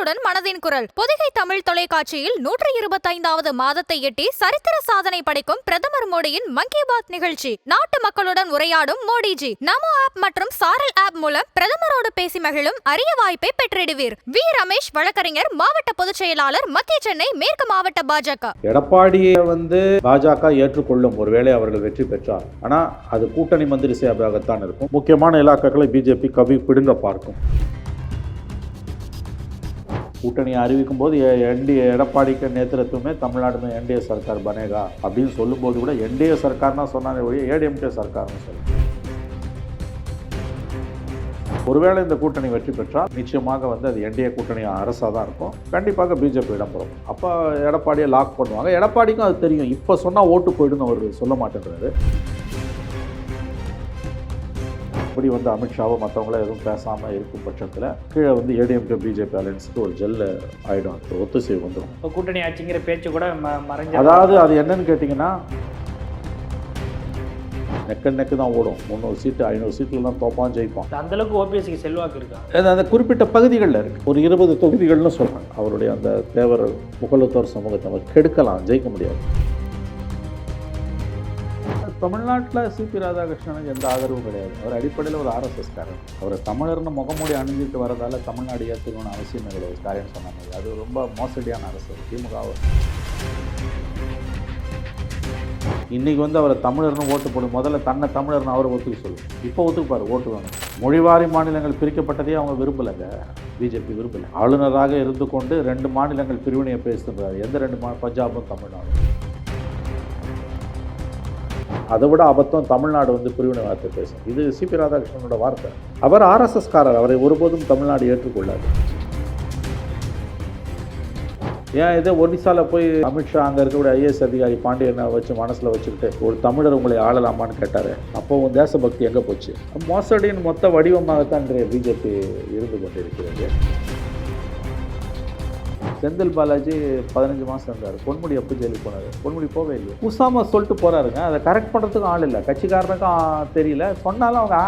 உங்களுடன் மனதின் குரல். பொதிகை தமிழ் தொலைக்காட்சியில் நூற்றி இருபத்தைந்தாவது மாதத்தை எட்டி சரித்திர சாதனை படைக்கும் பிரதமர் மோடியின் மன் கி பாத் நிகழ்ச்சி. நாட்டு மக்களுடன் உரையாடும் மோடிஜி. நமோ ஆப் மற்றும் சாரல் ஆப் மூலம் பிரதமரோடு பேசி மகிழும் அரிய வாய்ப்பை பெற்றிடுவீர். வி. ரமேஷ் வழக்கறிஞர் மாவட்ட பொதுச் செயலாளர் மத்திய சென்னை மேற்கு மாவட்ட பாஜக. எடப்பாடியை வந்து பாஜக ஏற்றுக்கொள்ளும் ஒருவேளை அவர்கள் வெற்றி பெற்றார். ஆனால் அது கூட்டணி மந்திரி சேவையாகத்தான் இருக்கும். முக்கியமான இலாக்காக்களை பிஜேபி கவி பிடுங்க பார்க்கும். கூட்டணியை அறிவிக்கும் போது என்டிஏ எடப்பாடிக்கு நேத்திரத்துவமே தமிழ்நாடு में என்டிஏ சர்க்கார் பனேகா அப்படின்னு சொல்லும்போது கூட என்டிஏ சர்க்கார்னா சொன்னாலே ஒழிய ஏடிஎம்கே சர்க்கார்னு சொல்லி. ஒருவேளை இந்த கூட்டணி வெற்றி பெற்றால் நிச்சயமாக வந்து அது என்டிஏ கூட்டணி அரசாக தான் இருக்கும். கண்டிப்பாக பிஜேபி இடம்பெறும். அப்போ எடப்பாடியை லாக் பண்ணுவாங்க. எடப்பாடிக்கும் அது தெரியும். இப்போ சொன்னால் ஓட்டு போயிடுன்னு அவர் சொல்ல மாட்டேங்கிறாரு இப்படி வந்து அமித்ஷாவோ மற்றவங்கள எதுவும் பேசாமல் இருக்கும் பட்சத்தில் கீழே வந்து ஏடிஎம்கே பிஜேபி அலையன்ஸுக்கு ஒரு ஜெல்ல ஆகிடும் அது ஒத்துசைவு வந்துடும் இப்போ கூட்டணி ஆட்சிங்கிற பேச்சு கூட மறைஞ்ச அதாவது அது என்னன்னு கேட்டிங்கன்னா நெக்க நெக்கு தான் ஓடும். முந்நூறு சீட்டு ஐநூறு சீட்டில் தான் தோப்பான் ஜெயிப்பான். அந்த அளவுக்கு ஓபிஎஸ்க்கு செல்வாக்கு இருக்கா? அந்த குறிப்பிட்ட பகுதிகளில் இருக்குது ஒரு இருபது தொகுதிகள்னு சொல்கிறாங்க அவருடைய அந்த தேவர் முகலத்தோர் சமூகத்தை அவர் கெடுக்கலாம். ஜெயிக்க முடியாது. தமிழ்நாட்டில் சிபி ராதாகிருஷ்ணனுக்கு எந்த ஆதரவும் கிடையாது. அவர் அடிப்படையில் ஒரு ஆர்எஸ்எஸ் காரர். அவர் தமிழர்னு முகமூடி அணிஞ்சிட்டு வரதால தமிழ்நாடு ஏற்றுக்கணும்னு அவசியம் கிடையாது ஸ்டாலின் சொன்னாங்க அது ரொம்ப மோசடியான அரசு திமுக இன்றைக்கி வந்து அவரை தமிழர்னு ஓட்டு போடும் முதல்ல தன்னை தமிழர்னு அவரை ஒத்துக்க சொல்லும் இப்போ ஒத்துக்குப்பார் ஓட்டு வேணும் மொழிவாரி மாநிலங்கள் பிரிக்கப்பட்டதே அவங்க விரும்பலைங்க. பிஜேபி விரும்பலை. ஆளுநராக இருந்து கொண்டு ரெண்டு மாநிலங்கள் பிரிவினையை பேசுகிறார் எந்த ரெண்டு மா பஞ்சாபும் தமிழ்நாடும். அதை விட அபத்தம் தமிழ்நாடு வந்து பிரிவினை வார்த்தை பேசும். இது சிபி ராதாகிருஷ்ணனோட வார்த்தை. அவர் ஆர்எஸ்எஸ்காரர் அவரை ஒருபோதும் தமிழ்நாடு ஏற்றுக்கொள்ளாது. ஏன் இதே ஒடிசால போய் அமித்ஷா அங்கே இருக்கக்கூடிய ஐஏஎஸ் அதிகாரி பாண்டியனை வச்சு மனசில் வச்சுக்கிட்டு ஒரு தமிழர் உங்களை ஆளலாமான்னு கேட்டார். அப்போ உன் தேசபக்தி எங்கே போச்சு? மோசடியின் மொத்த வடிவமாகத்தான் இன்றைய பிஜேபி இருந்து கொண்டிருக்கிறது. செந்தில் பாலாஜி பதினஞ்சு மாதம் இருந்தார். பொன்முடி எப்போ ஜெயிலுக்கு போனார்? பொன்முடி போகவே இல்லை உசாம சொல்லிட்டு போகிறாருங்க அதை கரெக்ட் பண்ணுறதுக்கும் ஆள் இல்லை. கட்சிக்காரனுக்கும் தெரியல. சொன்னாலும் அவங்க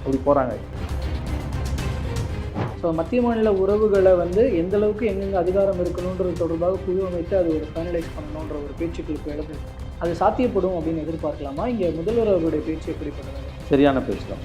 அப்படி போகிறாங்க ஸோ மத்திய மாநில உறவுகளை வந்து எந்த அளவுக்கு எங்கெங்க அதிகாரம் இருக்கணுன்றது தொடர்பாக குழு அமைத்து அது ஒரு ஃபைனலைஸ் பண்ணணுன்ற ஒரு பேச்சுக்களுக்கு எழுது. அது சாத்தியப்படும் அப்படின்னு எதிர்பார்க்கலாமா? இங்கே முதல்வர் அவருடைய பேச்சு எப்படிப்பட்டது சரியான பேச்சு தான்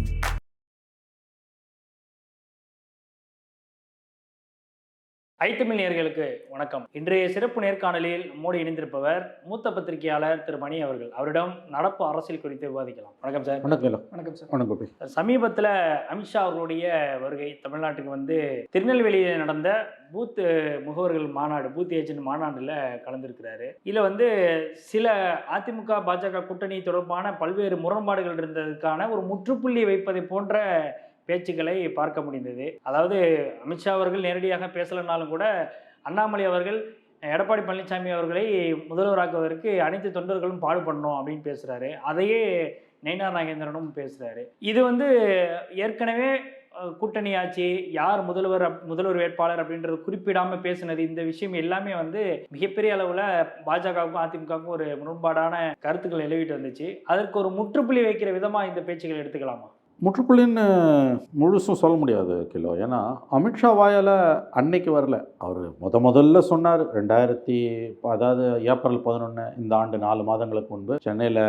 ஐத்தமிழ் நேயர்களுக்கு வணக்கம். இன்றைய சிறப்பு நேர்காணலில் மோடி இணைந்திருப்பவர் மூத்த பத்திரிகையாளர் திரு மணி அவர்கள். அவரிடம் நடப்பு அரசியல் குறித்து விவாதிக்கலாம். வணக்கம் சார். வணக்கம் வணக்கம் சார். வணக்கம் சமீபத்தில் அமித்ஷா அவர்களுடைய வருகை தமிழ்நாட்டுக்கு வந்து திருநெல்வேலியில் நடந்த பூத் முகவர்கள் மாநாடு பூத் ஏஜென்ட் மாநாட்டில் கலந்துருக்கிறாரு. இதில் வந்து சில அதிமுக பாஜக கூட்டணி தொடர்பான பல்வேறு முரண்பாடுகள் இருந்ததுக்கான ஒரு முற்றுப்புள்ளி வைப்பதை போன்ற பேச்சுக்களை பார்க்க முடிந்தது. அதாவது அமித்ஷா அவர்கள் நேரடியாக பேசலைனாலும் கூட அண்ணாமலை அவர்கள் எடப்பாடி பழனிசாமி அவர்களை முதல்வராக்குவதற்கு அனைத்து தொண்டர்களும் பாடுபடணும் அப்படின்னு பேசுகிறாரு அதையே நயினார் நாகேந்திரனும் பேசுகிறாரு இது வந்து ஏற்கனவே கூட்டணி ஆட்சி யார் முதல்வர் முதல்வர் வேட்பாளர் அப்படின்றது குறிப்பிடாமல் பேசினது இந்த விஷயம் எல்லாமே வந்து மிகப்பெரிய அளவில் பாஜகவுக்கும் அதிமுகவுக்கும் ஒரு முரண்பாடான கருத்துக்கள் எழுவிட்டு வந்துச்சு. அதற்கு ஒரு முற்றுப்புள்ளி வைக்கிற விதமாக இந்த பேச்சுக்கள் எடுத்துக்கலாமா? முற்றுப்புள்ளின்னு முழுசும் சொல்ல முடியாது கிலோ. ஏன்னா அமித்ஷா வாயால் அன்னைக்கு வரல. அவர் முத முதல்ல சொன்னார் ரெண்டாயிரத்தி அதாவது ஏப்ரல் பதினொன்று இந்த ஆண்டு நாலு மாதங்களுக்கு முன்பு சென்னையில்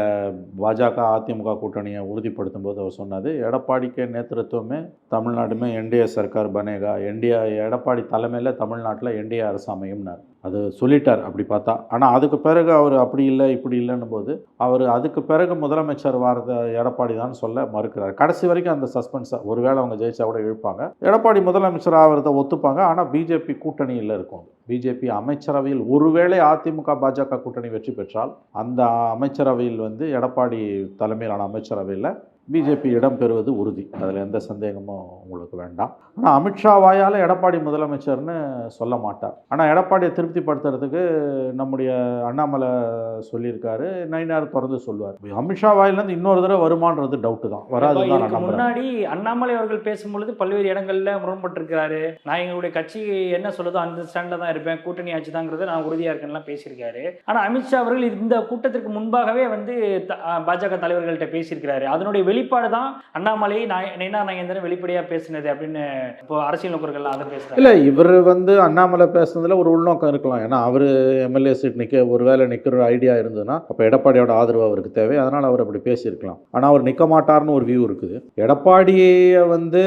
பாஜக அதிமுக கூட்டணியை உறுதிப்படுத்தும் போது அவர் சொன்னது எடப்பாடிக்கு நேத்திருத்துவமே தமிழ்நாடுமே என்டிஏ சர்க்கார் பனேகா என்டிஏ எடப்பாடி தலைமையில் தமிழ்நாட்டில் என்டிஏ அரசு அமையும்னார். அது சொல்லிட்டார் அப்படி பார்த்தா. ஆனால் அதுக்கு பிறகு அவர் அப்படி இல்லை இப்படி இல்லைன்னும் போது அவர் அதுக்கு பிறகு முதலமைச்சர் வாரத எடப்பாடி தான் சொல்ல மறுக்கிறார். கடைசி வரைக்கும் அந்த சஸ்பென்ஸை ஒருவேளை அவங்க ஜெயிச்சா கூட இழுப்பாங்க. எடப்பாடி முதலமைச்சர் ஆகிறத ஒத்துப்பாங்க. ஆனால் பிஜேபி கூட்டணியில் இருக்கும். பிஜேபி அமைச்சரவையில் ஒருவேளை அதிமுக பாஜக கூட்டணி வெற்றி பெற்றால் அந்த அமைச்சரவையில் வந்து எடப்பாடி தலைமையிலான அமைச்சரவையில் பிஜேபி இடம் பெறுவது உறுதி. அதில் எந்த சந்தேகமும் உங்களுக்கு வேண்டாம். ஆனால் அமித்ஷா வாயால் எடப்பாடி முதலமைச்சர்னு சொல்ல மாட்டார். ஆனால் எடப்பாடியை திருப்திப்படுத்துறதுக்கு நம்முடைய அண்ணாமலை சொல்லியிருக்காரு. நைனார் தொடர்ந்து சொல்லுவார். அமித்ஷா வாயிலேருந்து இன்னொரு தடவை வருமானது டவுட்டு தான். நம்புறேன். முன்னாடி அண்ணாமலை அவர்கள் பேசும்பொழுது பல்வேறு இடங்கள்ல முரண்பட்டிருக்கிறாரு. நான் எங்களுடைய கட்சி என்ன சொல்லுதோ அந்த ஸ்டாண்ட்ல தான் இருப்பேன். கூட்டணி ஆட்சி தாங்கிறத நான் உறுதியா இருக்கேன்லாம் பேசியிருக்காரு. ஆனா அமித்ஷா அவர்கள் இந்த கூட்டத்திற்கு முன்பாகவே வந்து பாஜக தலைவர்கள்ட்ட பேசியிருக்கிறாரு. அதனுடைய வெளிப்பாடு தான் அண்ணாமலை நாய- நயந்திரன் வெளிப்படையாக பேசினது அப்படின்னு இப்போ அரசியல் நோக்கர்கள் அதை பேசுகிறேன் இல்லை இவர் வந்து அண்ணாமலை பேசுனதுல ஒரு உள்நோக்கம் இருக்கலாம். ஏன்னா அவர் எம்எல்ஏ சீட் நிற்க ஒரு வேளை நிற்கிற ஐடியா இருந்ததுன்னா அப்போ எடப்பாடியோட ஆதரவு அவருக்கு தேவை. அதனால் அவர் அப்படி பேசியிருக்கலாம். ஆனால் அவர் நிற்க மாட்டார்னு ஒரு வியூ இருக்குது. எடப்பாடியை வந்து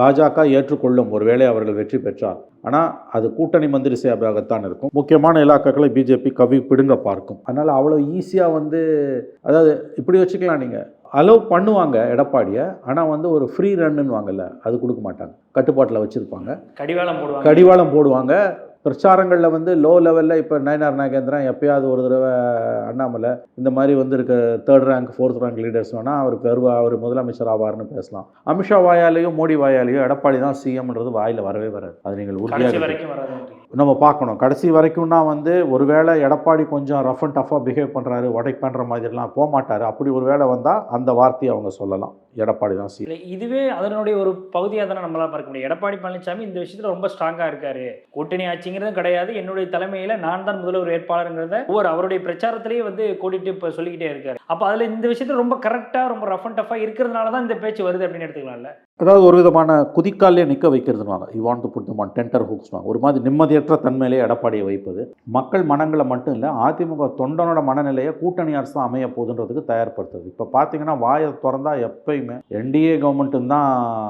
பாஜக ஏற்றுக்கொள்ளும் ஒருவேளை அவர்கள் வெற்றி பெற்றார் ஆனால் அது கூட்டணி மந்திரி சேவையாகத்தான் இருக்கும். முக்கியமான இலாக்காக்களை பிஜேபி கவி பிடுங்க பார்க்கும். அதனால் அவ்வளோ ஈஸியாக வந்து அதாவது இப்படி வச்சுக்கலாம் நீங்கள் அலோவ் பண்ணுவாங்க எடப்பாடியை ஆனால் வந்து ஒரு ஃப்ரீ ரன்னுன்னு வாங்கல அது கொடுக்க மாட்டாங்க. கட்டுப்பாட்டில் வச்சுருப்பாங்க. கடிவாளம் போடுவாங்க. கடிவாளம் போடுவாங்க. பிரச்சாரங்களில் வந்து லோ லெவலில் இப்போ நயனார் நாகேந்திரன் எப்பயாவது ஒரு தடவை அண்ணாமலை இந்த மாதிரி வந்து இருக்க third rank fourth rank leaders வேணால் அவர் பெருவா அவர் முதலமைச்சர் ஆவார்னு பேசலாம். அமித்ஷா வாயாலேயோ மோடி வாயாலேயோ எடப்பாடி தான் சிஎம்ன்றது வாயில் வரவே வராது. அது நீங்கள் உறுதியாக வரைக்கும் வராது நம்ம பார்க்கணும். கடைசி வரைக்கும்னா வந்து ஒருவேளை எடப்பாடி கொஞ்சம் ரஃப் அண்ட் டஃபாக பிஹேவ் பண்ணுறாரு உடை பண்ணுற மாதிரிலாம் போக மாட்டார் அப்படி ஒரு வேளை வந்தால் அந்த வார்த்தையை அவங்க சொல்லலாம். எடப்பாடி தான் சீ இதுவே அதனுடைய ஒரு பகுதியாக தானே நம்மளால் பார்க்க முடியும். எடப்பாடி பழனிசாமி இந்த விஷயத்தில் ரொம்ப ஸ்ட்ராங்காக இருக்காரு. கூட்டணி ஆட்சிங்கிறதும் கிடையாது. என்னுடைய தலைமையில் நான் தான் முதல்வர் வேட்பாளருங்கிறத ஒவ்வொரு அவருடைய பிரச்சாரத்திலேயே வந்து கூட்டிட்டு இப்போ சொல்லிக்கிட்டே இருக்காரு. அப்போ அதில் இந்த விஷயத்தில் ரொம்ப கரெக்டாக ரொம்ப ரஃப் அண்ட் டஃபாக இருக்கிறதுனால தான் இந்த பேச்சு வருது அப்படின்னு எடுத்துக்கலாம்ல? அதாவது ஒரு விதமான குதிக்காலே நிற்க வைக்கிறதுவாங்க you want to put them on tender ஹூக்ஸ்வாங்க ஒரு மாதிரி நிம்மதியற்ற தன்மையிலே எடப்பாடியை வைப்பது. மக்கள் மனங்களை மட்டும் இல்லை அதிமுக தொண்டனோட மனநிலையை கூட்டணி அரசு தான் அமைய போகுதுன்றதுக்கு தயார்படுத்துறது. இப்போ பார்த்தீங்கன்னா வாயை திறந்தா எப்பயுமே என்டிஏ கவர்மெண்ட்டுன்னு தான்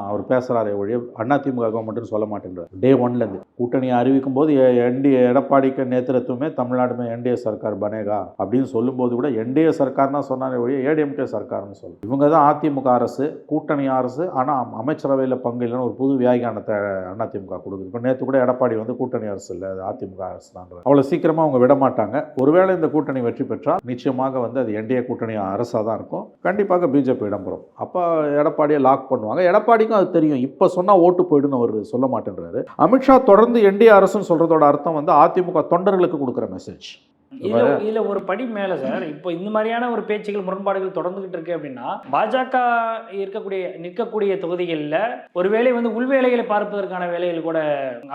அவர் பேசுகிறாரே ஒழிய அதிமுக கவர்மெண்ட்டுன்னு சொல்ல மாட்டேங்கிறார் டே ஒன்லேருந்து கூட்டணியை அறிவிக்கும் போது என்டிஏ எடப்பாடிக்கு நேத்திரத்துவமே தமிழ்நாடுமே என்டிஏ சர்க்கார் பனேகா அப்படின்னு சொல்லும்போது கூட என்டிஏ சர்க்கார் தான் சொன்னாரே ஒழிய ஏடிஎம்கே சர்க்கார்னு சொல்லு இவங்க தான் அதிமுக அரசு கூட்டணி அரசு ஆனால் அமைச்சரவையில் பங்கு இல்லைன்னு ஒரு புது வியாகியானத்தை அதிமுக கொடுக்குது. இப்போ நேற்று கூட எடப்பாடி வந்து கூட்டணி அரசு இல்லை அது அதிமுக அரசு தான் அவ்வளோ சீக்கிரமாக அவங்க விட மாட்டாங்க. ஒருவேளை இந்த கூட்டணி வெற்றி பெற்றால் நிச்சயமாக வந்து அது என்டிஏ கூட்டணி அரசாக தான் இருக்கும். கண்டிப்பாக பிஜேபி இடம்பெறும். அப்போ எடப்பாடியை லாக் பண்ணுவாங்க. எடப்பாடிக்கும் அது தெரியும். இப்போ சொன்னால் ஓட்டு போயிடுன்னு அவர் சொல்ல மாட்டேன்றாரு. அமித்ஷா தொடர்ந்து என்டிஏ அரசுன்னு சொல்கிறதோட அர்த்தம் வந்து அதிமுக தொண்டர்களுக்கு கொடுக்குற மெசேஜ் இதுல இதுல ஒரு படி மேல சார். இப்போ இந்த மாதிரியான ஒரு பேச்சுகள் முரண்பாடுகள் தொடர்ந்துகிட்டு இருக்கு அப்படின்னா பாஜக இருக்கக்கூடிய நிற்கக்கூடிய தொகுதிகளில் ஒருவேளை வந்து உள்வேலைகளை பார்ப்பதற்கான வேலைகள் கூட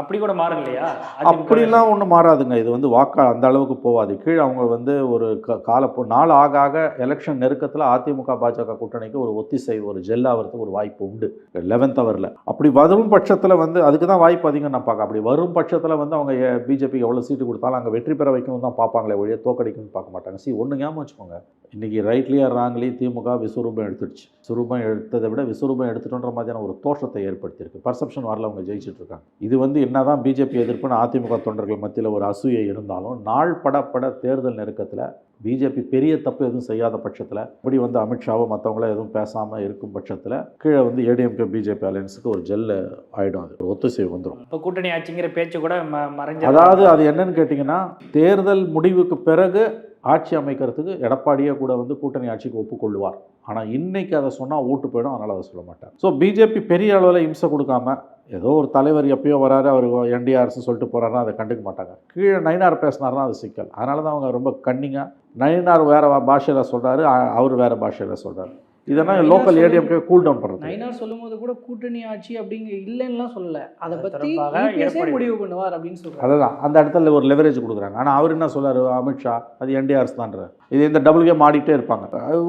அப்படி கூட மாறும் இல்லையா? அப்படிலாம் ஒன்றும் மாறாதுங்க. இது வந்து வாக்கா அந்த அளவுக்கு போகாது கீழே அவங்க வந்து ஒரு கால நாள் ஆக ஆக எலெக்ஷன் நெருக்கத்தில் அதிமுக பாஜக கூட்டணிக்கு ஒரு ஒத்திசை ஒரு ஜெல் ஆகிறதுக்கு ஒரு வாய்ப்பு உண்டு. லெவன்த் ஹவரில் அப்படி வரும் பட்சத்தில் வந்து அதுக்கு தான் வாய்ப்பு அதிகம் நான் பார்க்க அப்படி வரும் பட்சத்தில் வந்து அவங்க பிஜேபி எவ்வளோ சீட்டு கொடுத்தாலும் அங்கே வெற்றி பெற வைக்கணும் தான் பார்ப்பாங்களே ஒழிய தோக்கடிக்கணும்னு பார்க்க மாட்டாங்க. சி ஒன்று ஞாபகம் வச்சுக்கோங்க. இன்றைக்கி ரைட்லேயே ராங்லேயும் திமுக விஸ்வரூபம் எடுத்துடுச்சு. சுரூபம் எடுத்ததை விட விஸ்வரூபம் எடுத்துட்டோன்ற மாதிரியான ஒரு தோற்றத்தை ஏற்படுத்தியிருக்கு. பர்செப்ஷன் வரல அவங்க ஜெயிச்சுட்டு இருக்காங்க. இது வந்து என்ன தான் பிஜேபி எதிர்ப்புன்னு அதிமுக தொண்டர்கள் மத்தியில் ஒரு அசூயை இருந்தாலும் நாள் படப்பட தேர்தல் நெருக்கத்தில் பிஜேபி பெரிய தப்பு எதுவும் செய்யாத பட்சத்தில் இப்படி வந்து அமித்ஷாவோ மற்றவங்கள எதுவும் பேசாமல் இருக்கும் பட்சத்தில் கீழே வந்து ஏடிஎம்கே பிஜேபி அலையன்ஸுக்கு ஒரு ஜெல்லு ஆகிடும் அது. ஒரு ஒத்துசைவு வந்துடும் இப்போ கூட்டணி ஆட்சிங்கிற பேச்சு கூட மறைஞ்சு அதாவது அது என்னன்னு கேட்டிங்கன்னா தேர்தல் முடிவுக்கு பிறகு ஆட்சி அமைக்கிறதுக்கு எடப்பாடியே கூட வந்து கூட்டணி ஆட்சிக்கு ஒப்புக்கொள்ளுவார். ஆனால் இன்றைக்கி அதை சொன்னால் ஓட்டு போயிடும் அதனால் அதை சொல்ல மாட்டார். ஸோ பிஜேபி பெரிய அளவில் இம்சை கொடுக்காம ஏதோ ஒரு தலைவர் எப்பயோ வராரு அவர் என்டிஆர்எஸ் சொல்லிட்டு போறாருன்னா அதை கண்டுக்க மாட்டாங்க. கீழே நயினார் பேசினாருன்னா அது சிக்கல். அதனால தான் அவங்க ரொம்ப கன்னிங்காக நயினார் வேறு பாஷையில் சொல்கிறாரு அவர் வேறு பாஷையில் சொல்கிறார் இதெல்லாம் லோக்கல் ஏடிஎம்கே கூல் டவுன் பண்ணுறது நயினார் சொல்லும்போது கூட கூட்டணி ஆட்சி அப்படிங்க இல்லைன்னுலாம் சொல்லல. அதை எடப்பாடி- முடிவு பண்ணுவார் அப்படின்னு சொல்றாரு. அதுதான். அந்த இடத்துல ஒரு லெவரேஜ் கொடுக்குறாங்க. ஆனால் அவர் என்ன சொல்றாரு? அமித்ஷா அது என்டிஆர்ஸ் தான்ற இது இந்த டபுள் கேம் ஆடிட்டே இருப்பாங்க.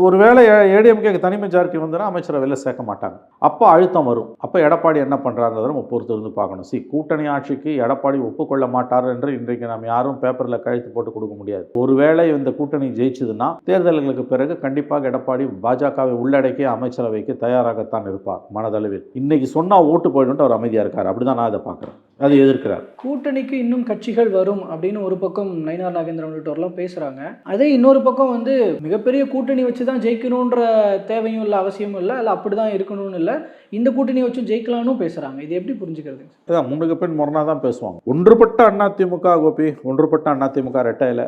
ஒருவேளை ஏடிஎம்கே தனி மெஜாரிட்டி வந்துன்னா அமைச்சரை வெளில சேர்க்க மாட்டாங்க. அப்போ அழுத்தம் வரும். அப்போ எடப்பாடி என்ன பண்ணுறாங்கிறத நம்ம பொறுத்து இருந்து பார்க்கணும். சி கூட்டணி ஆட்சிக்கு எடப்பாடி ஒப்புக்கொள்ள மாட்டார் என்று இன்றைக்கு நம்ம யாரும் பேப்பரில் கழுத்து போட்டு கொடுக்க முடியாது. ஒருவேளை இந்த கூட்டணி ஜெயிச்சதுன்னா தேர்தல்களுக்கு பிறகு கண்டிப்பாக எடப்பாடி பாஜகவை உள்ளடக்கி அமைச்சரவைக்கு தயாராகத்தான் இருப்பார் மனதளவில். இன்னைக்கு சொன்னால் ஓட்டு போயிடும்ட்டு அவர் அமைதியாக இருக்கார். அப்படிதான் நான் இதை பார்க்குறேன். அதை எதிர்க்கிறார். கூட்டணிக்கு இன்னும் கட்சிகள் வரும் அப்படின்னு ஒரு பக்கம் நயினார் நாகேந்திரன் உள்ளிட்டோர்லாம் பேசுகிறாங்க அதே இன்னொரு பக்கம் வந்து மிகப்பெரிய கூட்டணி வச்சு தான் ஜெயிக்கணுன்ற தேவையும் இல்லை அவசியமும் இல்லை இல்லை அப்படி தான் இருக்கணும்னு இல்லை. இந்த கூட்டணி வச்சும் ஜெயிக்கலாம்னு பேசுறாங்க. இது எப்படி புரிஞ்சுக்கிறது? அதான் முன்னுக்கு பின் முரணாக தான் பேசுவாங்க. ஒன்றுபட்ட அதிமுக கோபி. ஒன்றுபட்ட அதிமுக ரெட்டையில்.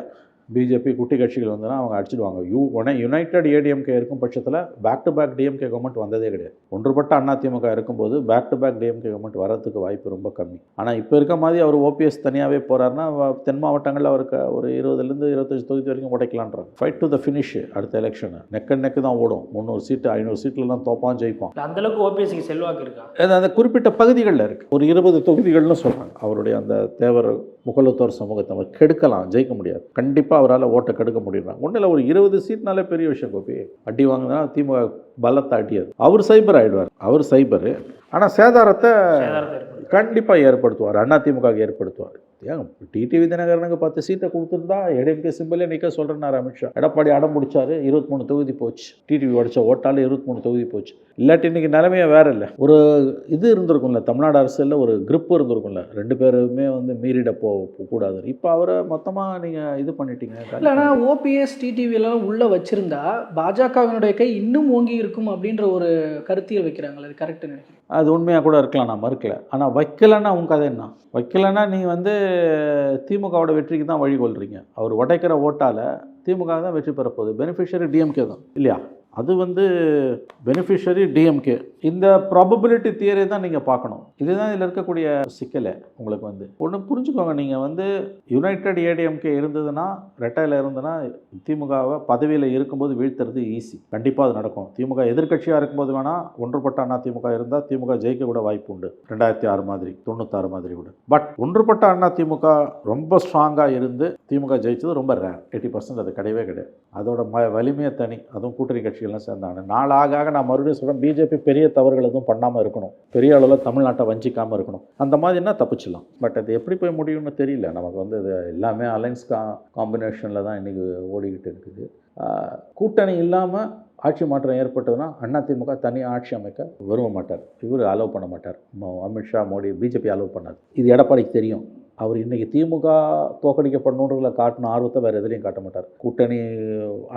பிஜேபி குட்டி கட்சிகள் வந்தனா அவங்க அடிச்சிடுவாங்க. யூ உடனே யுனைடெட் ஏடிஎம்கே இருக்கும் பட்சத்தில் back to back DMK government வந்ததே கிடையாது. ஒன்றுபட்ட அதிமுக இருக்கும்போது back to back DMK government வரதுக்கு வாய்ப்பு ரொம்ப கம்மி. ஆனால் இப்போ இருக்க மாதிரி அவர் ஓபிஎஸ் தனியாகவே போகிறாருன்னா தென் மாவட்டங்களில் அவருக்கு ஒரு இருபதுலேருந்து இருபத்தஞ்சு தொகுதி வரைக்கும் உடைக்கலான்றாங்க ஃபைட் டு த ஃபினிஷ் அடுத்த எலெக்ஷனு நெக் அண்ட் நெக்கு தான் ஓடும். முந்நூறு சீட்டு ஐநூறு சீட்லலாம் தோப்பான் ஜெயிப்பான். இல்ல, அந்த அளவுக்கு ஓபிஎஸ்சிக்கு செல்வாக்கு இருக்கா? அந்த குறிப்பிட்ட பகுதிகளில் இருக்குது ஒரு இருபது தொகுதிகள்னு சொல்கிறாங்க அவருடைய அந்த தேவர் முகலத்தோர் சமூகத்தை அவர் கெடுக்கலாம் ஜெயிக்க முடியாது. கண்டிப்பாக அவரால் ஓட்டை கெடுக்க முடியுறாங்க ஒன்றும் இல்லை ஒரு இருபது சீட்னாலே பெரிய விஷயம் கோபி. அடி வாங்கினா திமுக பலத்தாட்டியது அவர் சைபர் ஆகிடுவார் அவர் சைபரு. ஆனால் சேதாரத்தை கண்டிப்பாக ஏற்படுத்துவார். அண்ணா ஏற்படுத்துவார். ஏன் டிடிவி தினகரனுக்கு பத்து சீட்டை கொடுத்துருந்தா எடிஎம்கே சிம்பிளே நிற்க சொல்கிறேன்னாரு அமித்ஷா. எடப்பாடி அடம் பிடிச்சாரு இருபத்தி மூணு தொகுதி போச்சு. டிடிவி உடச்ச ஓட்டால் இருபத்தி மூணு தொகுதி போச்சு. இல்லாட்டி இன்றைக்கி நிலைமையே வேற இல்லை. ஒரு இது இருந்திருக்கும்ல தமிழ்நாடு அரசியலில் ஒரு grip இருந்திருக்கும்ல. ரெண்டு பேருமே வந்து மீறிட போகக்கூடாது கூடாது இப்போ அவரை மொத்தமாக நீங்கள் இது பண்ணிட்டீங்க. இல்லை ஆனால் ஓபிஎஸ் டிடிவிலாம் உள்ளே வச்சிருந்தா பாஜகவினுடைய கை இன்னும் ஓங்கி இருக்கும். இருக்கும் அப்படின்ற ஒரு கருத்தியல் வைக்கிறாங்களே அது கரெக்ட் நினைக்கிறேன். அது உண்மையாக கூட இருக்கலாம் நான் மறுக்கல. ஆனால் வைக்கலைன்னா உன் கதை என்ன? வைக்கலைன்னா நீ வந்து திமுகவோட வெற்றிக்கு தான் வழிகொள்றீங்க அவர் உடைக்கிற ஓட்டால் திமுக தான் வெற்றி பெறப்போகுது பெனிஃபிஷரி டிஎம்கே தான். இல்லையா? அது வந்து பெனிஃபிஷரி டிஎம்கே இந்த ப்ராபபிலிட்டி தியரி தான் நீங்கள் பார்க்கணும். இதுதான் இதில் இருக்கக்கூடிய சிக்கலை உங்களுக்கு வந்து. ஒன்று புரிஞ்சுக்கோங்க. நீங்கள் வந்து யுனைடெட் ஏடிஎம்கே இருந்ததுன்னா ரெட்டையில் இருந்ததுன்னா திமுகவை பதவியில் இருக்கும்போது வீழ்த்துறது ஈஸி கண்டிப்பாக அது நடக்கும். திமுக எதிர்க்கட்சியாக இருக்கும்போது வேணால் ஒன்றுபட்ட அண்ணா திமுக இருந்தால் திமுக ஜெயிக்க கூட வாய்ப்பு உண்டு. ரெண்டாயிரத்தி ஆறு மாதிரி தொண்ணூத்தாறு மாதிரி கூட. பட் ஒன்றுபட்ட அண்ணா திமுக ரொம்ப ஸ்ட்ராங்காக இருந்து திமுக ஜெயிச்சது ரொம்ப ரேர் எயிட்டி பர்சன்ட் அது கிடையவே கிடையாது. அதோட ம வலிமையை தனி. அதுவும் கூட்டணி கட்சிகள்லாம் சேர்ந்தாங்க நாளாக ஆக நான் மறுபடியும் சொல்கிறேன் பிஜேபி பெரிய தவறுகள் எதுவும் பண்ணாமல் இருக்கணும். பெரிய அளவில் தமிழ்நாட்டை வஞ்சிக்காமல் இருக்கணும். அந்த மாதிரினா தப்பிச்சிடலாம். பட் அது எப்படி போய் முடியும்னு தெரியல. நமக்கு வந்து இது எல்லாமே அலைன்ஸ் கா காம்பினேஷனில் தான் இன்றைக்கி ஓடிக்கிட்டு இருக்குது. கூட்டணி இல்லாமல் ஆட்சி மாற்றம் ஏற்பட்டதுன்னா அதிமுக தனி ஆட்சி அமைக்க விரும்ப மாட்டார். இவர் அலோவ் பண்ண மாட்டார். அமித்ஷா மோடி பிஜேபி அலோவ் பண்ணாது. இது எடப்பாடிக்கு தெரியும். அவர் இன்றைக்கி திமுக தோக்கடிக்கப்படணுன்றதுல காட்டின ஆர்வத்தை வேறு எதுலையும் காட்ட மாட்டார். கூட்டணி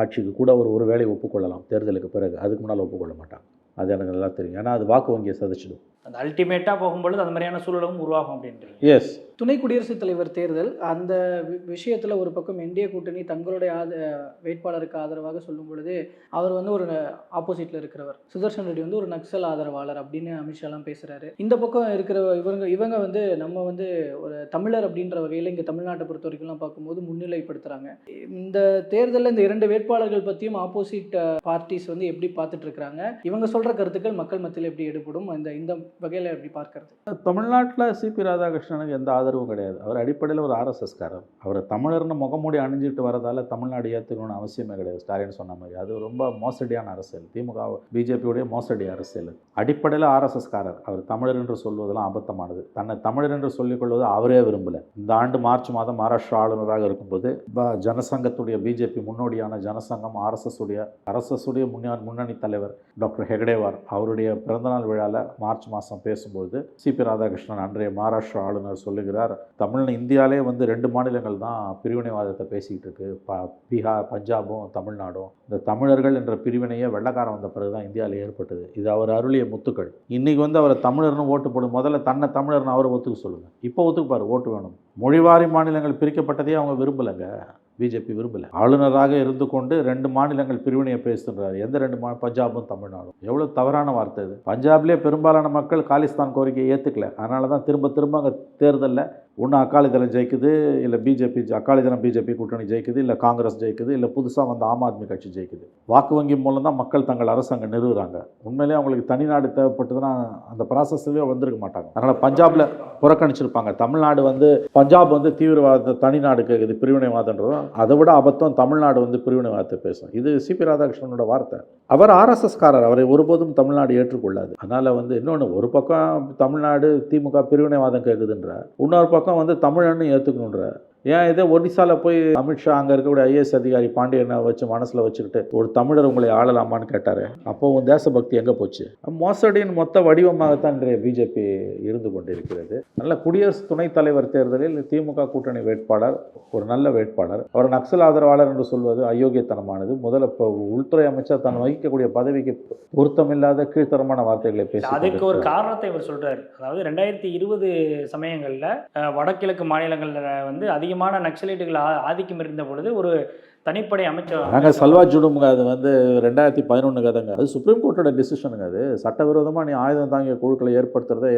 ஆட்சிக்கு கூட அவர் ஒரு வேலையை ஒப்புக்கொள்ளலாம். தேர்தலுக்கு பிறகு. அதுக்கு முன்னால் ஒப்புக்கொள்ள மாட்டாங்க. அது எனக்கு நல்லா தெரியும். ஏன்னா அது வாக்கு வங்கியை சதிச்சிடும். அந்த அல்டிமேட்டாக போகும்பொழுது அந்த மாதிரியான சூழலும் உருவாகும் அப்படின்றீங்க. எஸ் துணை குடியரசுத் தலைவர் தேர்தல் அந்த வி- விஷயத்துல ஒரு பக்கம் என்டிஏ கூட்டணி தங்களுடைய ஆத வேட்பாளருக்கு ஆதரவாக சொல்லும் பொழுது அவர் வந்து ஒரு ஆப்போசிட்ல இருக்கிறவர். சுதர்ஷன் ரெட்டி வந்து ஒரு நக்சல் ஆதரவாளர் அப்படின்னு அமித்ஷாலாம் பேசுறாரு. இந்த பக்கம் இருக்கிற இவங்க இவங்க வந்து நம்ம வந்து ஒரு தமிழர் அப்படின்ற வகையில் இங்கே தமிழ்நாட்டை பொறுத்த வரைக்கும்லாம் பார்க்கும்போது முன்னிலைப்படுத்துறாங்க. இந்த தேர்தலில் இந்த இரண்டு வேட்பாளர்கள் பற்றியும் ஆப்போசிட் பார்ட்டிஸ் வந்து எப்படி பார்த்துட்டு இருக்கிறாங்க? இவங்க சொல்ற கருத்துக்கள் மக்கள் மத்தியில் எப்படி எடுபடும்? இந்த இந்த வகையில் எப்படி பார்க்கறது? தமிழ்நாட்டில் சிபி ராதாகிருஷ்ணனுக்கு எந்த ஆதரவும் கிடையாது. அவர் அடிப்படையில் ஒரு ஆர்எஸ்எஸ்காரர் அவர் தமிழர்னு முகமூடி அணிஞ்சிட்டு வரதால தமிழ்நாடு ஏற்றுக்கணும்னு அவசியமே கிடையாது. ஸ்டாலின் சொன்ன மாதிரி. அது ரொம்ப மோசடியான அரசியல். திமுக பிஜேபியுடைய மோசடி அரசியல். அடிப்படையில் ஆர்எஸ்எஸ்காரர் அவர் தமிழர் என்று சொல்வதெல்லாம் அபத்தமானது. தன்னை தமிழர் என்று சொல்லிக்கொள்வது அவரே விரும்பல. இந்த ஆண்டு மார்ச் மாதம் மகாராஷ்டிரா ஆளுநராக இருக்கும்போது ஜனசங்கத்துடைய பிஜேபி முன்னோடியான ஜனசங்கம் ஆர்எஸ்எஸ் உடைய ஆர்எஸ்எஸ் உடைய முன்னணி தலைவர் டாக்டர் ஹெகடேவார் அவருடைய பிறந்தநாள் விழாவில் மார்ச் மாதம் பேசும்போது சி பி ராதாகிருஷ்ணன் அன்றைய மகாராஷ்டிரா ஆளுநர் சொல்லுகிறார் தமிழ் இந்தியாவிலே வந்து ரெண்டு மாநிலங்கள் தான் பிரிவினைவாதத்தை பேசிக்கிட்டு இருக்கு ப பீகார் பஞ்சாபும் தமிழ்நாடும். இந்த தமிழர்கள் என்ற பிரிவினையே வெள்ளக்காரன் வந்த பிறகு தான் இந்தியாவில் ஏற்பட்டது. இது அவர் அருளிய முத்துக்கள். இன்றைக்கி வந்து அவர் தமிழர்னு ஓட்டு போடும் முதல்ல தன்னை தமிழர்னு அவரை ஒத்துக்க சொல்லுங்கள் இப்போ ஒத்துக்குப்பார் ஓட்டு வேணும். மொழிவாரி மாநிலங்கள் பிரிக்கப்பட்டதே அவங்க விரும்பலைங்க. பிஜேபி விரும்பல. ஆளுநராக இருந்து கொண்டு ரெண்டு மாநிலங்கள் பிரிவினையை பேசுகின்றார் எந்த ரெண்டு மா பஞ்சாபும் தமிழ்நாடும். எவ்வளோ தவறான வார்த்தை இது. பஞ்சாப்லேயே பெரும்பாலான மக்கள் காலிஸ்தான் கோரிக்கையை ஏற்றுக்கல அதனால தான் திரும்ப திரும்ப அங்கே தேர்தலில். ஒன்று அகாலிதளம் ஜெயிக்குது இல்லை பிஜேபி அகாலிதளம் பிஜேபி கூட்டணி ஜெயிக்குது இல்லை காங்கிரஸ் ஜெயிக்குது இல்லை புதுசாக வந்து ஆம் ஆத்மி கட்சி ஜெயிக்குது. வாக்கு வங்கி மூலம் தான் மக்கள் தங்கள் அரசு அங்கே நிறுவுறாங்க. உண்மையிலேயே அவங்களுக்கு தனிநாடு தேவைப்பட்டதுன்னா அந்த ப்ராசஸ்லேயே வந்திருக்க மாட்டாங்க. அதனால் பஞ்சாபில் புறக்கணிச்சிருப்பாங்க. தமிழ்நாடு வந்து பஞ்சாப் வந்து தீவிரவாத தனிநாடு கேட்குது பிரிவினைவாதன்றதும் அதை விட அபத்தம் தமிழ்நாடு வந்து பிரிவினைவாதத்தை பேசும். இது சிபி ராதாகிருஷ்ணனோட வார்த்தை. அவர் ஆர்எஸ்எஸ்காரர் அவரை ஒருபோதும் தமிழ்நாடு ஏற்றுக்கொள்ளாது. அதனால் வந்து இன்னொன்று ஒரு பக்கம் தமிழ்நாடு திமுக பிரிவினைவாதம் கேட்குதுன்ற இன்னொரு பக்கம் வந்து தமிழன்னு ஏற்றுக்கணுன்ற ஏன் இதே ஒடிசாவில் போய் அமித்ஷா அங்கே இருக்கக்கூடிய ஐஏஎஸ் அதிகாரி பாண்டியனை வச்சு மனசில் வச்சுக்கிட்டு ஒரு தமிழர் உங்களை ஆளலாமான்னு கேட்டார். அப்போ உன் தேசபக்தி எங்கே போச்சு? மோசடியின் மொத்த வடிவமாகத்தான் இன்றைய பிஜேபி இருந்து கொண்டிருக்கிறது. நல்ல குடியரசு துணைத் தலைவர் தேர்தலில் திமுக கூட்டணி வேட்பாளர் ஒரு நல்ல வேட்பாளர். அவர் நக்சல் ஆதரவாளர் என்று சொல்வது அயோக்கியத்தனமானது. முதல்ல இப்போ உள்துறை அமைச்சர் தான் வகிக்கக்கூடிய பதவிக்கு பொருத்தமில்லாத கீழ்த்தரமான வார்த்தைகளை பேசி அதுக்கு ஒரு. காரணத்தை இவர் சொல்றாரு. அதாவது ரெண்டாயிரத்தி இருபது சமயங்கள்ல வடகிழக்கு மாநிலங்கள்ல வந்து அதிகமான அதிகமான நக்சலைட்டுகள் ஆதிக்கம் இருந்த பொழுது ஒரு தனிப்படை அமைச்சர் நாங்கள் சல்வா ஜுடுமுங்க அது வந்து ரெண்டாயிரத்தி பதினொன்று கதைங்க அது சுப்ரீம் கோர்ட்டோட டிசிஷனுங்க அது. சட்டவிரோதமாக நீ ஆயுதம் தாங்கிய குழுக்களை ஏற்படுத்துறதை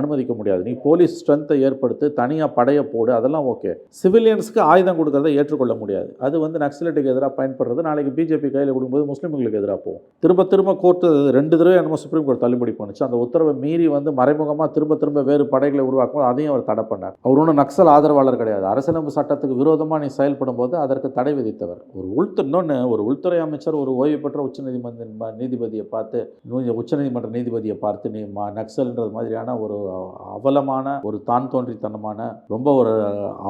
அனுமதிக்க முடியாது. நீ போலீஸ் ஸ்ட்ரென்த்தை ஏற்படுத்தி தனியாக படையை போடு அதெல்லாம் ஓகே சிவிலியன்ஸ்க்கு ஆயுதம் கொடுக்கறத ஏற்றுக்கொள்ள முடியாது. அது வந்து நக்சலைட்டுக்கு எதிராக பயன்படுறது. நாளைக்கு பிஜேபி கையில் கொடுக்கும்போது முஸ்லீம்களுக்கு எதிராக போகும். திரும்ப திரும்ப கோர்ட்டு ரெண்டு தடவை நம்ம சுப்ரீம் கோர்ட் தள்ளுபடி பண்ணுச்சு. அந்த உத்தரவை மீறி வந்து மறைமுகமாக திரும்ப திரும்ப வேறு படைகளை உருவாக்கும் அதையும் அவர் தடை பண்ணார். அவர் ஒன்றும் நக்சல் ஆதரவாளர் கிடையாது. அரசியலமைப்பு சட்டத்துக்கு விரோதமாக நீ செயல்படும் போது அதற்கு தடை விதித்தவர். ஒரு உள்து இன்னொன்று ஒரு உள்துறை அமைச்சர் ஒரு ஓய்வு பெற்ற உச்சநீதிமன்ற நீதிபதியை பார்த்து உச்சநீதிமன்ற நீதிபதியை பார்த்து நீ நக்சல்ன்றது மாதிரியான ஒரு அவலமான ஒரு தான் தோன்றித்தனமான ரொம்ப ஒரு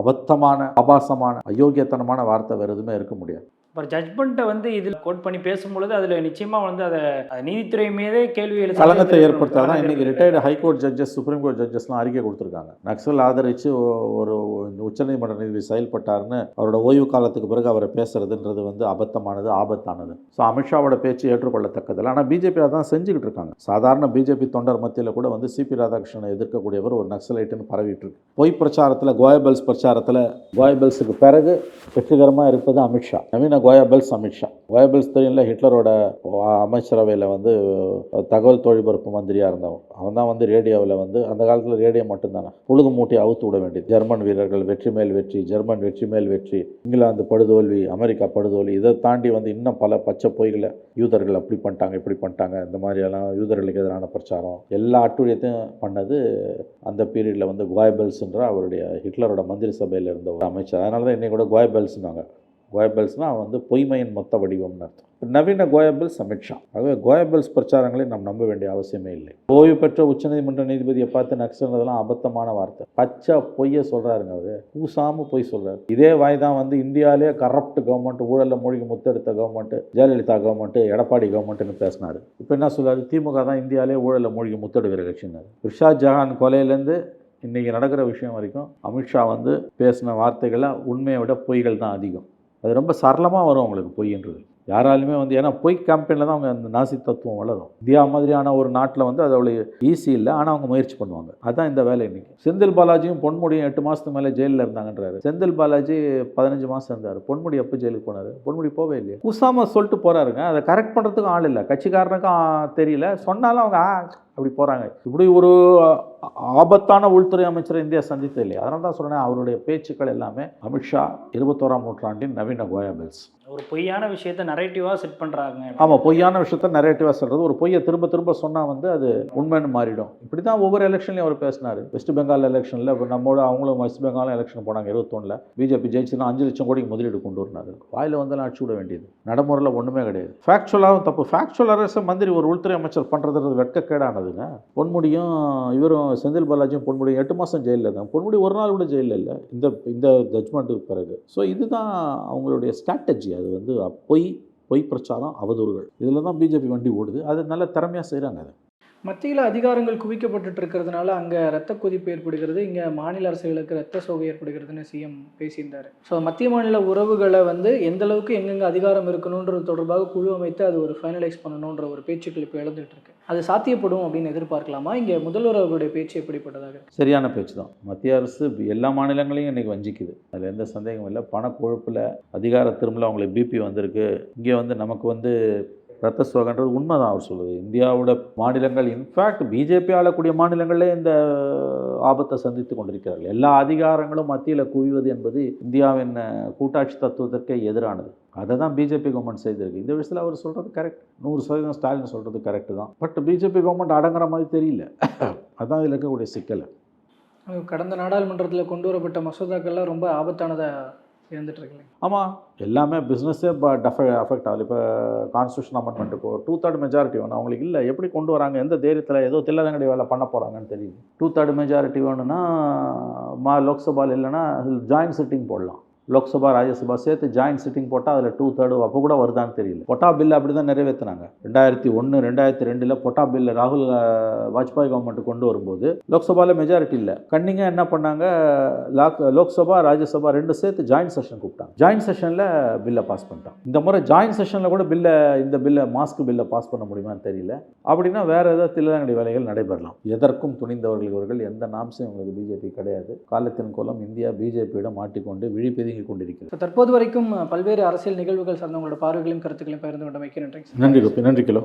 அபத்தமான ஆபாசமான அயோக்கியத்தனமான வார்த்தை வேறு எதுவுமே இருக்க முடியாது. அப்புறம் ஜட்மெண்ட்டை வந்து இதில் கோட் பண்ணி பேசும்பொழுது அதில் நிச்சயமாக வந்து அதை நீதித்துறை மீதே கேள்வி கலங்கத்தை ஏற்படுத்தாதான் இன்னைக்கு retired high court judges supreme court ஜட்ஜஸ்லாம் அறிக்கை கொடுத்துருக்காங்க. நக்சல் ஆதரித்து ஒரு உச்சநீதிமன்ற நீதிபதி செயல்பட்டாருன்னு அவரோட ஓய்வு காலத்துக்கு பிறகு அவரை பேசுறதுன்றது வந்து அபத்தமானது ஆபத்தானது. ஸோ அமித்ஷாவோட பேச்சு ஏற்றுக்கொள்ளத்தக்கதில்லை. ஆனால் பிஜேபி அதான் செஞ்சுக்கிட்டு இருக்காங்க. சாதாரண பிஜேபி தொண்டர் மத்தியில் கூட வந்து சிபி ராதாகிருஷ்ணனை எதிர்க்கக்கூடியவர் ஒரு நக்சலைட்டுன்னு பரவிட்டு இருக்கு. பொய் பிரச்சாரத்தில் கோயபல்ஸ் பிரச்சாரத்தில் கோயபல்ஸுக்கு பிறகு வெற்றிகரமாக இருப்பது அமித்ஷா நவீன கோயபல்ஸ் அமித்ஷா கோயபல்ஸ் தெரியும்ல ஹிட்லரோட அமைச்சரவையில் வந்து தகவல் தொழில்நுட்ப மந்திரியாக இருந்தவன். அவன் தான் வந்து ரேடியோவில் வந்து அந்த காலத்தில் ரேடியோ மட்டும்தானே. புழுகு மூட்டி அவுத்து விட வேண்டியது. ஜெர்மன் வீரர்கள் வெற்றி மேல் வெற்றி ஜெர்மன் வெற்றி மேல் வெற்றி இங்கிலாந்து படுதோல்வி அமெரிக்கா படுதோல்வி இதை தாண்டி வந்து இன்னும் பல பச்சை பொய்களை யூதர்கள் அப்படி பண்ணிட்டாங்க இப்படி பண்ணிட்டாங்க இந்த மாதிரியெல்லாம் யூதர்களுக்கு எதிரான பிரச்சாரம். எல்லா அட்டுழியத்தையும் பண்ணது அந்த பீரியடில் வந்து கோயபெல்ஸ்ன்ற அவருடைய ஹிட்லரோட மந்திரி சபையில் இருந்த ஒரு அமைச்சர். அதனால தான் இன்னைக்கு கூட கோயபெல்ஸ்னாங்க கோயபெல்ஸ்னால் அவன் வந்து பொய்மையின் மொத்த வடிவம்னு அர்த்தம். நவீன கோயபெல்ஸ் அமித்ஷா. ஆகவே கோயபெல்ஸ் பிரச்சாரங்களை நாம் நம்ப வேண்டிய அவசியமே இல்லை. ஓய்வு பெற்ற உச்சநீதிமன்ற நீதிபதியை பார்த்து நக்சல்ன்றதெல்லாம் அபத்தமான வார்த்தை. பச்சை பொய்யை சொல்கிறாருங்க அவர். பூசாமல் பொய் சொல்கிறார் இதே வாய் தான் வந்து இந்தியாவிலே கரப்ட் கவர்மெண்ட் ஊழலில் மூழ்கி முத்தெடுத்த கவர்மெண்ட் ஜெயலலிதா கவர்மெண்ட் எடப்பாடி கவர்மெண்ட்னு பேசினார். இப்போ என்ன சொல்கிறார் திமுக தான் இந்தியாவிலே ஊழலில் மூழ்கி முத்தெடுக்கிற கட்சினார் ரிஷா ஜஹான் கொலையிலேருந்து இன்றைக்கி நடக்கிற விஷயம் வரைக்கும் அமித்ஷா வந்து பேசின வார்த்தைகளை உண்மையை விட பொய்கள் தான் அதிகம். அது ரொம்ப சரளமாக வரும் அவங்களுக்கு பொய்ன்றது யாராலுமே வந்து ஏன்னா பொய் கேம்பெயினில் தான் அவங்க அந்த நாசி தத்துவம் வளரும். இந்தியா மாதிரியான ஒரு நாட்டில் வந்து அது அவ்வளோ ஈஸி இல்லை ஆனால் அவங்க முயற்சி பண்ணுவாங்க. அதுதான் இந்த வேலை இன்னைக்கு. செந்தில் பாலாஜியும் பொன்முடியும் எட்டு மாதத்துக்கு மேலே ஜெயிலில் இருந்தாங்கன்றாரு. செந்தில் பாலாஜி பதினஞ்சு மாதம் இருந்தார். பொன்முடி எப்போ ஜெயிலுக்கு போனார்? பொன்முடி போவே இல்லையா. குசாம சொல்லிட்டு போகிறாருங்க அதை கரெக்ட் பண்ணுறதுக்கும் ஆள் இல்லை. கட்சிக்காரனுக்கும் தெரியல. சொன்னாலும் அவங்க அப்படி போகிறாங்க இப்படி ஒரு ஆபத்தான உள்துறை அமைச்சரை இந்தியா சந்தித்தது இல்லையா? அதனால தான் சொன்னேன் அவருடைய பேச்சுக்கள் எல்லாமே அமித்ஷா இருபத்தோராம் நூற்றாண்டின் நவீன கோயாபெல்ஸ் ஒரு பொய்யான விஷயத்தை நரேட்டிவாக செட் பண்ணுறாங்க ஆமாம் பொய்யான விஷயத்த நரேட்டிவாக சொல்கிறது ஒரு பொய்யை திரும்ப திரும்ப சொன்னால் வந்து அது உண்மைன்னு மாறிடும். இப்படி தான் ஒவ்வொரு எலெக்ஷன்லையும் அவர் பேசினார். வெஸ்ட் பெங்கால் எலெக்ஷனில் இப்போ நம்மளோட அவங்களும் வெஸ்ட் பெங்காலும் எலெக்ஷன் போனாங்க இருபத்தொன்னில். பிஜேபி ஜெயிச்சுன்னா அஞ்சு லட்சம் கோடிக்கு முதலீடு கொண்டு வரனாரு. வாயில் வந்தெல்லாம் அடிச்சு விட வேண்டியது. நடைமுறையில் ஒன்றுமே கிடையாது. ஃபேக்சுவலாகவும் தப்பு. ஃபேக்சுவல் அரசு மந்திரி ஒரு உள்துறை அமைச்சர் பண்ணுறது வெட்கக்கேடானதுங்க பொன்முடியும் இவரும் செந்தில் பாலாஜியும் பொன்முடியும் எட்டு மாதம் ஜெயிலில் தான். பொன்முடி ஒரு நாள் கூட ஜெயிலில் இல்லை. இந்த இந்த ஜட்மெண்ட்டுக்கு பிறகு. ஸோ இதுதான் அவங்களுடைய ஸ்ட்ராட்டஜி அது வந்து பொய் பொய் பிரச்சாரம் அவதூறுகள். இதில் தான் பிஜேபி வண்டி ஓடுது. அது நல்ல திறமையாக செய்கிறாங்க அதை. மத்தியில் அதிகாரங்கள் குவிக்கப்பட்டுட்டு இருக்கிறதுனால அங்கே ரத்த கொதிப்பு ஏற்படுகிறது இங்கே மாநில அரசுகளுக்கு ரத்த சோகை ஏற்படுகிறதுன்னு சிஎம் பேசியிருந்தார். ஸோ மத்திய மாநில உறவுகளை வந்து எந்த அளவுக்கு எங்கெங்கே அதிகாரம் இருக்கணுன்றது தொடர்பாக குழு அமைத்து அது ஒரு ஃபைனலைஸ் பண்ணணுன்ற ஒரு பேச்சுக்கள் இப்போ எழுந்துட்டு இருக்கு அது சாத்தியப்படும் அப்படின்னு எதிர்பார்க்கலாமா? இங்கே முதல்வர் அவருடைய பேச்சு எப்படிப்பட்டதாக? சரியான பேச்சு தான் மத்திய அரசு எல்லா மாநிலங்களையும் இன்றைக்கி வஞ்சிக்குது. அதில் எந்த சந்தேகமும் இல்லை. பணக்கொழுப்பில் அதிகார திரும்பல அவங்களுக்கு பிபி வந்திருக்கு. இங்கே வந்து நமக்கு வந்து ரத்த சோகன்றது உண்மை தான் அவர் சொல்லுது. இந்தியாவோட மாநிலங்கள் இன்ஃபேக்ட் பிஜேபி ஆளக்கூடிய மாநிலங்களே இந்த ஆபத்தை சந்தித்து கொண்டிருக்கிறார்கள். எல்லா அதிகாரங்களும் மத்தியில் குவிவது என்பது இந்தியாவின் கூட்டாட்சி தத்துவத்திற்கே எதிரானது. அதை தான் பிஜேபி கவர்மெண்ட் செய்திருக்கு. இந்த விஷயத்தில் அவர் சொல்கிறது கரெக்ட் நூறு சதவீதம் ஸ்டாலின் சொல்கிறது கரெக்டு தான். பட் பிஜேபி கவர்மெண்ட் அடங்குற மாதிரி தெரியல. அதுதான் இதில் இருக்கக்கூடிய சிக்கல். கடந்த நாடாளுமன்றத்தில் கொண்டு வரப்பட்ட மசோதாக்கள்லாம் ரொம்ப ஆபத்தானதாக இருந்துட்டுருக்கீங்க ஆமாம் எல்லாமே பிஸ்னஸே இப்போ அஃபெக்ட் ஆகுது இப்போ கான்ஸ்டியூஷன் அமெண்ட்மெண்ட்டுக்கோ டூ தேர்ட் மெஜாரிட்டி வேணும். அவங்களுக்கு இல்லை. எப்படி கொண்டு வராங்க? எந்த தைரியத்தில் ஏதோ தில்லதங்கடி வேலை பண்ண போகிறாங்கன்னு தெரியுது. டூ தேர்ட் மெஜாரிட்டி வேணும்னா மா லோக்சபாவில் இல்லைன்னா ஜாயின்ட் சிட்டிங் போடலாம். லோக்சபா ராஜ்யசபா சேர்த்து ஜாயின்ட் சிட்டிங் போட்டால் அதில் டூ தேர்டு அப்போ கூட வருதான்னு தெரியல. பொட்டா பில் அப்படி தான் நிறைவேற்றினாங்க ரெண்டாயிரத்தி ஒன்று ரெண்டாயிரத்தி ரெண்டில் பொட்டா பில் ராகுல் வாஜ்பாய் கவர்மெண்ட் கொண்டு வரும்போது லோக்சபாவில் மெஜாரிட்டி இல்லை. கன்னிங்க என்ன பண்ணாங்க? லாக் லோக்சபா ராஜ்யசபா ரெண்டு சேர்த்து ஜாயின்ட் செஷன் கூப்பிட்டாங்க. ஜாயின்ட் செஷனில் பில்லை பாஸ் பண்ணிட்டான் இந்த முறை ஜாயின்ட் செஷனில் கூட பில்லை இந்த பில்லை மாஸ்க் பில்லை பாஸ் பண்ண முடியுமான்னு தெரியல. அப்படின்னா வேறு ஏதாவது தில்லாங்கடி வேலைகள் நடைபெறலாம். எதற்கும் துணிந்தவர்கள் இவர்கள் எந்த நாம்சம் இவங்களுக்கு பிஜேபி கிடையாது. காலத்தின் கோலம் இந்தியா பிஜேபியிடம் மாட்டிக்கொண்டு விழி பிதுங்கி கொண்டிருக்கிறது. தற்போது வரைக்கும் பல்வேறு அரசியல் நிகழ்வுகள் சார்ந்த உங்களோட பார்வைகளையும் கருத்துக்களையும் பகிர்ந்து கொண்டமைக்கு நன்றி நன்றி நன்றி கிலோ.